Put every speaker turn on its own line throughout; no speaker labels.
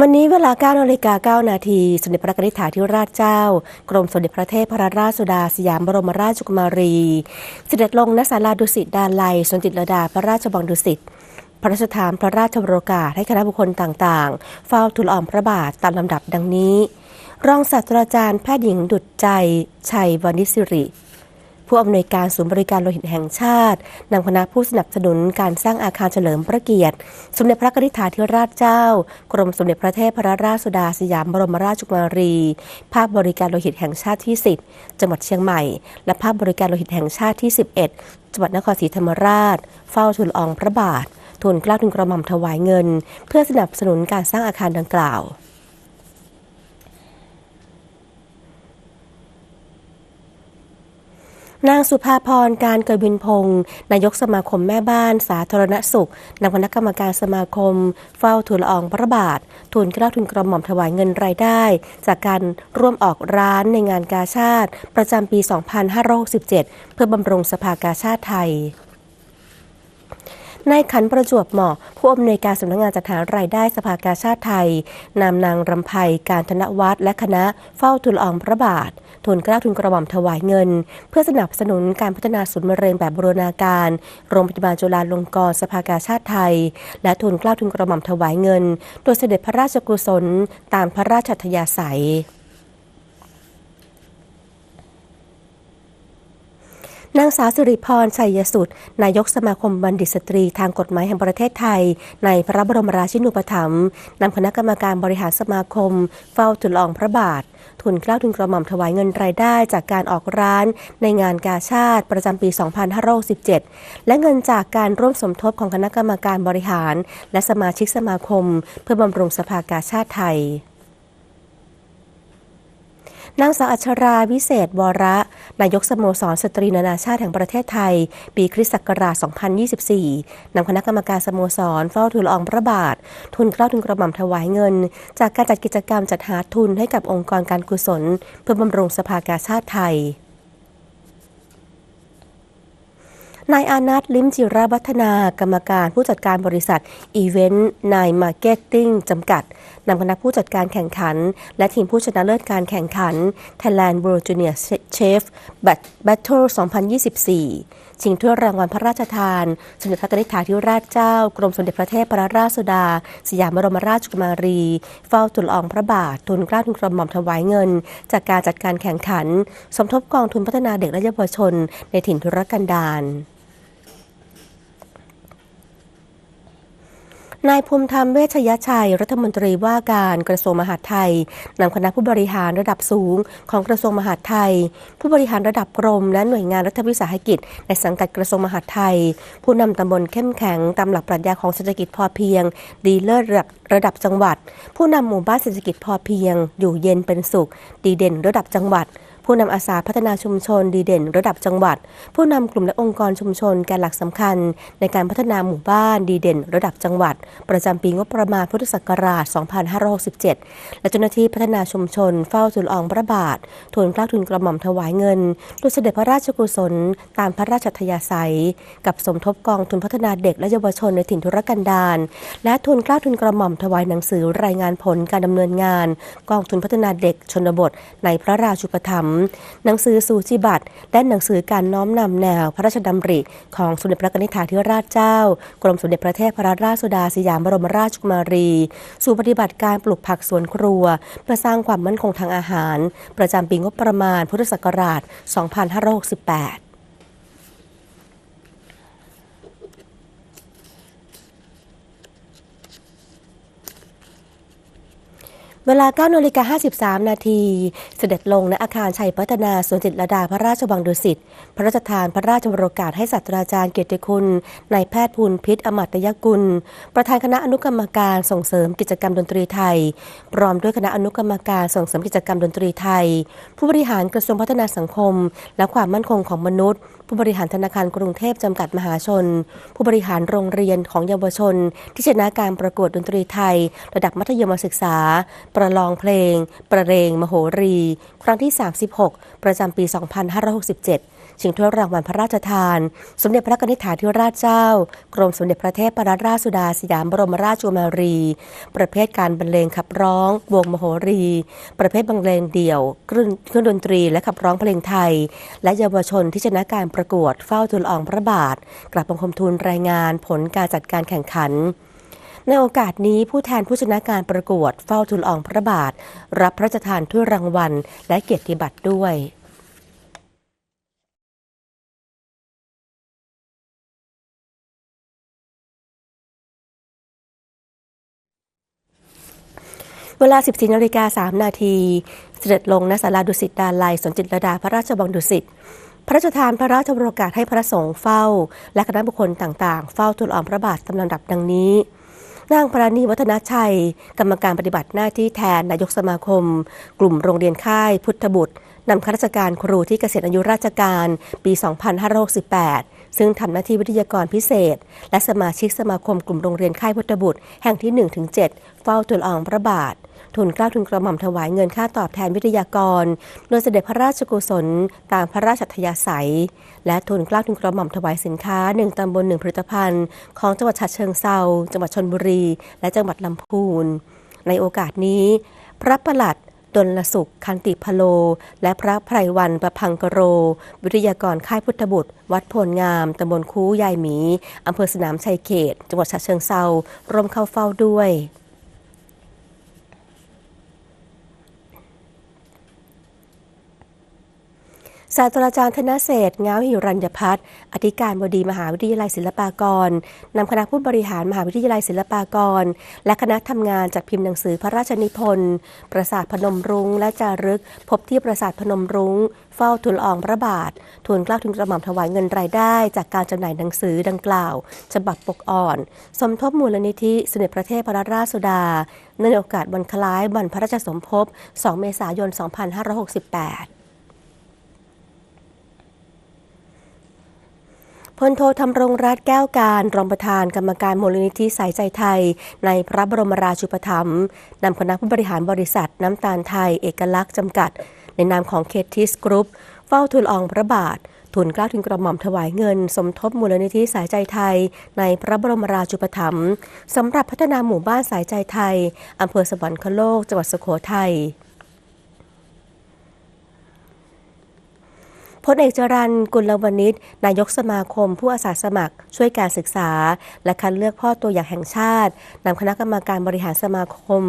วันนี้เวลา9นาฬิกา9นาทีสมเด็จพระนิธิถาธิราชเจ้า กรมสมเด็จพระเทพรราชสุดาสยามบรมราชกุมารี เสด็จลงณศาลาดุสิตดาลัยสวนจิตรดาพระราชวังดุสิตพระราชทานพระราชบรกาศให้คณะบุคคลต่างๆ เฝ้าทูลอ่อมพระบาทตามลำดับดังนี้ รองศาสตราจารย์แพทย์หญิงดุจใจ ชัยวานิสิริ ผู้อำนวยการศูนย์บริการโลหิตแห่งชาตินำคณะผู้สนับสนุนการสร้างอาคารเฉลิมพระเกียรติ สมเด็จพระกนิษฐาธิราชเจ้า กรมสมเด็จพระเทพรราชสุดาสยามบรมราชกุมารี ภาคบริการโลหิตแห่งชาติที่ 10 จังหวัดเชียงใหม่ และภาคบริการโลหิตแห่งชาติที่ 11 จังหวัดนครศรีธรรมราช เฝ้าทูลอองพระบาททูลเกล้าทูลกระหม่อมถวายเงิน เพื่อสนับสนุนการสร้างอาคารดังกล่าว นางสุภาพรการเกิดวินพงศ์นายกสมาคมแม่บ้านสาธารณสุขนำคณะกรรมการสมาคม เฝ้าทูลละอองพระบาททูลเกล้าทูลกระหม่อมถวายเงินรายได้ จากการร่วมออกร้านในงานกาชาติ ประจำปี 2567 เพื่อบำรุงสภากาชาติไทย นายขันประจวบเหมาะ ผู้อำนวยการสำนักงานจัดหารายได้สภากาชาติไทยนำนางรำไพการธนวัฒน์และคณะเฝ้าทูลอองพระบาททูลเกล้าทูลกระหม่อมถวายเงิน เพื่อสนับสนุนการพัฒนาศูนย์มะเร็งแบบบูรณาการ โรงพยาบาลจุฬาลงกรณ์สภากาชาติไทย และทูลเกล้าทูลกระหม่อมถวายเงิน โดยเสด็จพระราชกุศลตามพระราชอัธยาศัย นางสาวสิริพรชัยสุดนายกสมาคมบัณฑิตสตรีทางกฎหมายแห่งประเทศไทย ในพระบรมราชินูปถัมภ์นำคณะกรรมการบริหารสมาคม เฝ้าทูลละอองพระบาท ทุนเกล้าทุนกระหม่อมถวายเงินรายได้จากการออกร้านในงานกาชาติประจำปี 2567 และเงินจากการร่วมสมทบของคณะกรรมการบริหาร และสมาชิกสมาคม เพื่อบำรุงสภากาชาติไทย นางสาวอัชราวิเศษวระ นายกสโมสรสตรีนานาชาติแห่งประเทศไทย ปีคริสต์ศักราช 2024 นำคณะกรรมการสโมสรเฝ้าทูลอองพระบาท ทุนเกล้าทุนกระหม่อมถวายเงิน จากการจัดกิจกรรมจัดหาทุนให้กับองค์กรการกุศล เพื่อบำรุงสภากาชาติไทย นายอานัทลิมจิราวัฒนากรรมการผู้จัดการบริษัทอีเวนต์นายมาร์เก็ตติ้งจำกัดนำคณะผู้จัดการแข่งขัน และทีมผู้ชนะเลิศการแข่งขัน Thailand World Junior Chef Battle 2024 ชิงถ้วยรางวัลพระราชทาน สมเด็จพระกนิษฐาธิราชเจ้า กรมสมเด็จพระเทพรราชสุดา สยามบรมราชกุมารี เฝ้าตุลอองพระบาท ทุนเกล้าทุนกระหม่อมถวายเงิน จากการจัดการแข่งขัน สมทบกองทุนพัฒนาเด็กและเยาวชน ในถิ่นทุรกันดาร นายภูมิธรรมเวชยชัย รัฐมนตรีว่าการกระทรวงมหาดไทยนำคณะผู้บริหารระดับสูงของกระทรวงมหาดไทย ผู้บริหารระดับกรม และหน่วยงานรัฐวิสาหกิจ ในสังกัดกระทรวงมหาดไทย ผู้นำตำบลเข้มแข็งตามหลักปรัชญาของเศรษฐกิจพอเพียง ดีเลิศระดับระดับจังหวัด ผู้นำหมู่บ้านเศรษฐกิจพอเพียง อยู่เย็นเป็นสุข ดีเด่นระดับจังหวัด ผู้นำอาสาพัฒนาชุมชนดีเด่นระดับจังหวัด ผู้นำกลุ่มและองค์กรชุมชนแกนหลักสำคัญ ในการพัฒนาหมู่บ้านดีเด่น ระดับจังหวัด ประจำปีงบประมาณพุทธศักราช 2567 และเจ้าหน้าที่พัฒนาชุมชนเฝ้าทูลอองพระบาททูลเกล้าทูลกระหม่อมถวายเงินโดยเสด็จพระราชกุศล ตามพระราชทยาศัย กับสมทบกองทุนพัฒนาเด็กและเยาวชนในถิ่นทุรกันดารและทูลเกล้าทูลกระหม่อมถวายหนังสือรายงานผลการดำเนินงาน กองทุนพัฒนาเด็กชนบท ในพระราชูปถัมภหนังสือสูจิบัตรและหนังสือการน้อมนำแนวพระราชดำริ ของสมเด็จพระนิธิาธิราชเจ้า กรมสมเด็จพระเทพรราชสุดาสยามบรมราชกุมารี สู่ปฏิบัติการปลูกผักสวนครัว เพื่อสร้างความมั่นคงทางอาหาร ประจำปีงบประมาณพุทธศักราช 2568 เวลา9นาฬิกา53 นาที เสด็จลงณอาคารชัยพัฒนาสวนจิตรดาพระราชวังดุสิต พระราชทานพระราชบรกาศให้ศาสตราจารย์เกียรติคุณนายแพทย์ภูลพิษอมัตยกุล ประธานคณะอนุกรรมการส่งเสริมกิจกรรมดนตรีไทย พร้อมด้วยคณะอนุกรรมการส่งเสริมกิจกรรมดนตรีไทย ผู้บริหารกระทรวงพัฒนาสังคม และความมั่นคงของมนุษย์ ผู้บริหารธนาคารกรุงเทพจำกัดมหาชน ผู้บริหารโรงเรียนของเยาวชน ที่ชนะการประกวดดนตรีไทย ระดับมัธยมศึกษาประลองเพลง ประเรงมโหรี ครั้งที่ 36 ประจำปี 2567 ชิงถ้วยรางวัลพระราชทาน สมเด็จพระนิธิถาธิราชเจ้า กรมสมเด็จพระเทพรัตนราชสุดาสยามบรมราชกุมารี ประเภทการบรรเลงขับร้อง วงมโหรี ประเภทบรรเลงเดี่ยวเครื่องเครื่องดนตรีและขับร้องเพลงไทย และเยาวชนที่ชนะการประกวดเฝ้าทูลอองพระบาท กลับบังคมทูลรายงานผลการจัดการแข่งขัน ในโอกาสนี้ผู้แทนผู้ชนะการประกวดเฝ้าทูลอองพระบาท รับพระราชทานถ้วยรางวัล และเกียรติบัตรด้วยเวลา 14นาฬิกา3นาทีเสด็จลงณศาลาดุสิตดาลัยสนจิตรดาพระราชวังดุสิต พระราชทานพระราชโอกาสให้พระสงฆ์เฝ้า และคณะบุคคลต่างๆ เฝ้าทูลอองพระบาทตามลำดับดังนี้ นางพราณีวัฒนชัย กรรมการปฏิบัติหน้าที่แทนนายกสมาคม กลุ่มโรงเรียนค่ายพุทธบุตรนำข้าราชการครูที่เกษียณอายุราชการปี 2568 ซึ่งทำหน้าที่วิทยากรพิเศษ และสมาชิกสมาคมกลุ่มโรงเรียนค่ายพุทธบุตร แห่งที่ 1-7 เฝ้าทูลอองพระบาททุนเกล้าทุนกระหม่อมถวายเงินค่าตอบแทนวิทยากร โดยเสด็จพระราชกุศล ตามพระราชอัธยาศัย และทุนเกล้าทุนกระหม่อมถวายสินค้าหนึ่งตำบลหนึ่งผลิตภัณฑ์ ของจังหวัดฉะเชิงเซาจังหวัดชนบุรี และจังหวัดลำพูน ในโอกาสนี้ พระประหลัด ดลสุข คันติพโล และพระไพรวันประพังกโร วิทยากรค่ายพุทธบุตร วัดโพลงามตำบลคูยายหมีอำเภอสนามชัยเขต จังหวัดฉะเชิงเซาร่วมเข้าเฝ้าด้วย ศาสตราจารย์ธนเศรษฐ์ง้าวหิรัญญพัฒน์อธิการบดีมหาวิทยาลัยศิลปากรนำคณะผู้บริหารมหาวิทยาลัยศิลปากร และคณะทำงานจัดพิมพ์หนังสือพระราชนิพนธ์ปราสาทพนมรุ้ง และจารึก พบที่ปราสาทพนมรุ้ง เฝ้าทูลอองพระบาททูลกล้าทูลกระหม่อมถวายเงินรายได้ จากการจำหน่ายหนังสือดังกล่าว ฉบับปกอ่อน สมทบมูลนิธิสมเด็จพระเทพรัตนราชสุดาในโอกาสวันคล้ายวันพระราชสมภพ 2 เมษายน 2568 ลโททำรงรัตแก้วการรองประธานกรรมการมูลนิธิสายใจไทย ในพระบรมราชูปถัมภ์นำคณะผู้บริหารบริษัทน้ำตาลไทย เอกลักษณ์จำกัด ในนามของเคทิสกรุ๊ปเฝ้าทูลอองพระบาททุนเกล้าทุนกระหม่อมถวายเงิน สมทบมูลนิธิสายใจไทย ในพระบรมราชูปถัมภ์สำหรับพัฒนาหมู่บ้านสายใจไทยอำเภอสวรรคโลกจังหวัดสุโขทัย พลเอกจรันกุลวณิชนายกสมาคม ผู้อาสาสมัคร ช่วยการศึกษา และคัดเลือกพ่อตัวอย่างแห่งชาตินำคณะกรรมการบริหารสมาคม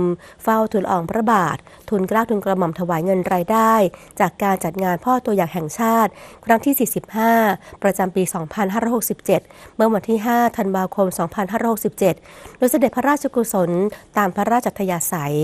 เฝ้าทุนอองพระบาท ทุนกล้าทุนกระหม่อมถวายเงินรายได้ จากการจัดงานพ่อตัวอย่างแห่งชาติ ครั้งที่ 45 ประจำปี 2567 เมื่อวันที่ 5 ธันวาคม 2567 โดยเสด็จพระราชกุศลตามพระราชอัธยาศัย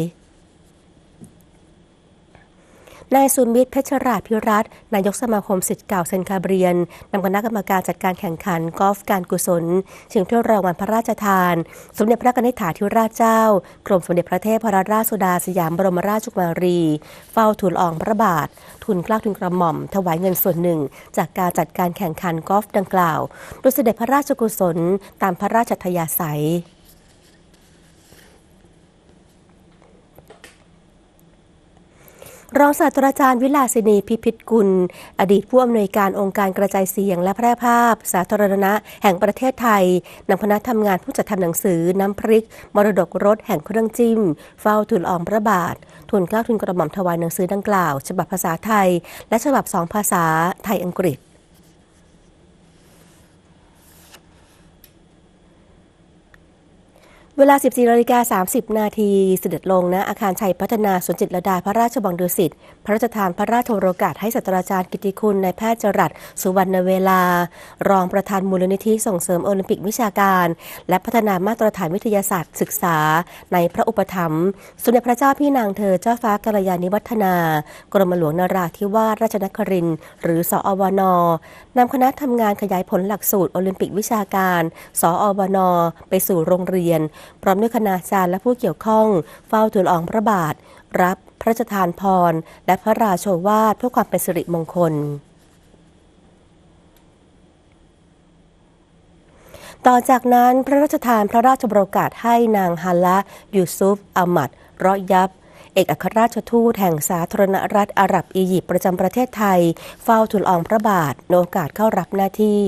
นายสุมิตรเพชรราชพิรัตนายกสมาคมสิทธิ์เก่าเซนคาเบียนนำคณะกรรมการจัดการแข่งขันกอล์ฟการกุศลชิงถ้วยรางวัลพระราชทาน สมเด็จพระนิธิถาธิราชเจ้า กรมสมเด็จพระเทพรัตนราชสุดาสยามบรมราชกุมารี เฝ้าทูลอองพระบาท ทุนกล้าทุนกระหม่อม ถวายเงินส่วนหนึ่ง จากการจัดการแข่งขันกอล์ฟดังกล่าว โดยเสด็จพระราชกุศลตามพระราชทยาศัย รองศาสตราจารย์วิลาสินีพิพิธกุล อดีตผู้อำนวยการองค์การกระจายเสียงและแพร่ภาพ สาธารณะ แห่งประเทศไทยนำคณะทำงานผู้จัดทำหนังสือน้ำพริก มรดกรสแห่งเครื่องจิ้ม เฝ้าทุนอองพระบาททุนเกล้าทุนกระหม่อมถวายหนังสือดังกล่าว ฉบับภาษาไทย และฉบับสองภาษาไทยอังกฤษ เวลา 14นาฬิกา30 นาทีเสด็จลงณอาคารชัยพัฒนาสวนจิตรลดาพระราชวังดุสิต พระราชทานพระราชโองการให้ศาสตราจารย์กิติคุณนายแพทย์จรัสสุวรรณเวลา รองประธานมูลนิธิส่งเสริมโอลิมปิกวิชาการ และพัฒนามาตรฐานวิทยาศาสตร์ศึกษา ในพระอุปถัมภ์สมเด็จพระเจ้าพี่นางเธอเจ้าฟ้ากัลยาณิวัฒนา กรมหลวงนราธิวาสราชนครินหรือสอวนนำคณะทำงานขยายผลหลักสูตรโอลิมปิกวิชาการ สอวนไปสู่โรงเรียนพร้อมด้วยคณาจารย์และผู้เกี่ยวข้อง เฝ้าทูลอองพระบาท รับพระราชทานพร และพระราโชวาทเพื่อความเป็นสิริมงคลต่อจากนั้นพระราชทานพระราชบรโอกาสให้นางฮัลละยูซุฟอามัดรอยับ เอกอัครราชทูตแห่งสาธารณรัฐอาหรับอียิปต์ประจำประเทศไทย เฝ้าทูลอองพระบาทในโอกาสเข้ารับหน้าที่